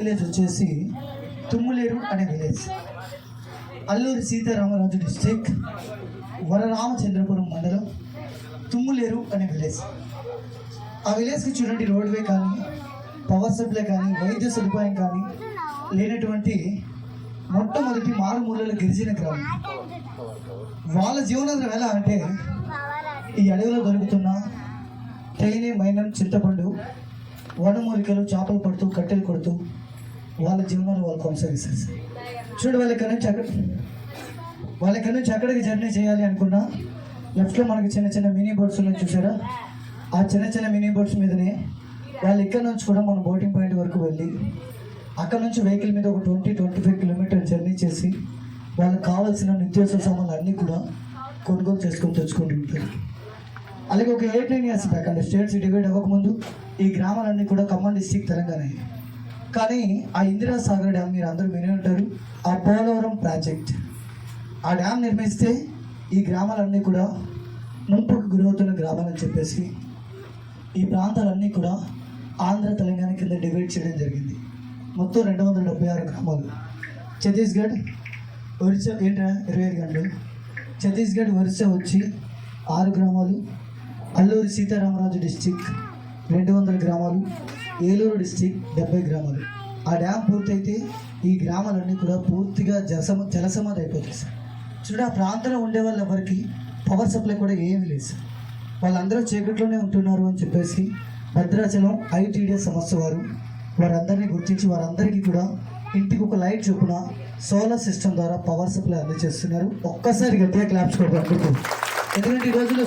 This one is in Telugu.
విలేజ్ వచ్చేసి తుమ్ములేరు అనే విలేజ్. అల్లూరి సీతారామరాజు డిస్టిక్ వరరామచంద్రపురం మండలం తుమ్ములేరు అనే విలేజ్. ఆ విలేజ్కి చూడండి రోడ్వే కానీ పవర్ సప్లై కానీ వైద్య సదుపాయం కానీ లేనటువంటి మొట్టమొదటి మారుమూలల గిరిజన గ్రామం. వాళ్ళ జీవనాధారం ఎలా అంటే ఈ అడవిలో దొరుకుతున్న తేనె మైనం చింతపండు వనమూలికలు చేపలు పడుతూ కట్టెలు కొడుతూ వాళ్ళ జీవనాలు వాళ్ళు కొనసాగిస్తారు సార్. చూడు వాళ్ళ ఇక్కడి నుంచి అక్కడ వాళ్ళ ఇక్కడి నుంచి అక్కడికి జర్నీ చేయాలి అనుకున్నా లెఫ్ట్లో మనకి చిన్న చిన్న మినీ బోట్స్ ఉన్నాయి చూసారా? ఆ చిన్న చిన్న మినీ బోట్స్ మీదనే వాళ్ళు ఇక్కడ నుంచి కూడా మనం బోటింగ్ పాయింట్ వరకు వెళ్ళి అక్కడ నుంచి వెహికల్ మీద ఒక twenty twenty five kilometre journey చేసి వాళ్ళకి కావాల్సిన నిత్యావసర సామాన్లు అన్నీ కూడా కొనుగోలు చేసుకొని తెచ్చుకుంటూ ఉంటారు అలాగే ఒక ఎయిట్ నైన్ ఇయర్స్ బ్యాక్ అంటే స్టేట్స్ డివైడ్ అవ్వకముందు ఈ గ్రామాలన్నీ కూడా ఖమ్మం డిస్టిక్ తెలంగాణ కానీ ఆ ఇందిరా సాగర్ డ్యామ్ మీరు అందరూ విని ఉంటారు. ఆ పోలవరం ప్రాజెక్ట్. ఆ డ్యామ్ నిర్మిస్తే ఈ గ్రామాలన్నీ కూడా ముంపుకు గురవుతున్న గ్రామాలని చెప్పేసి ఈ ప్రాంతాలన్నీ కూడా ఆంధ్ర తెలంగాణ కింద డివైడ్ చేయడం జరిగింది. మొత్తం రెండు వందల డెబ్బై ఆరు గ్రామాలు. ఛత్తీస్గఢ్ ఒరిస్సా ఏంటా ఇరవై ఐదు గంటలు. ఛత్తీస్గఢ్ ఒరిస్సా వచ్చి ఆరు గ్రామాలు. అల్లూరి సీతారామరాజు డిస్టిక్. రెండు వందల గ్రామాలు ఏలూరు డిస్టిక్ డెబ్బై గ్రామాలు. ఆ డ్యామ్ పూర్తయితే ఈ గ్రామాలన్నీ కూడా పూర్తిగా జలసమ జలసమాధి అయిపోతాయి సార్. చూడ ఆ ప్రాంతంలో ఉండే వాళ్ళ ఎవరికి పవర్ సప్లై కూడా ఏమీ లేదు సార్. వాళ్ళందరూ చీకట్లోనే ఉంటున్నారు అని చెప్పేసి భద్రాచలం ఐటీడీఎస్ సంస్థ వారు వారందరినీ గుర్తించి వారందరికీ కూడా ఇంటికి ఒక లైట్ చొప్పున సోలార్ సిస్టమ్ ద్వారా పవర్ సప్లై అందజేస్తున్నారు. ఒక్కసారి గట్టిగా క్లాప్స్ కొడతారు ఎందుకంటే ఈ రోజుల్లో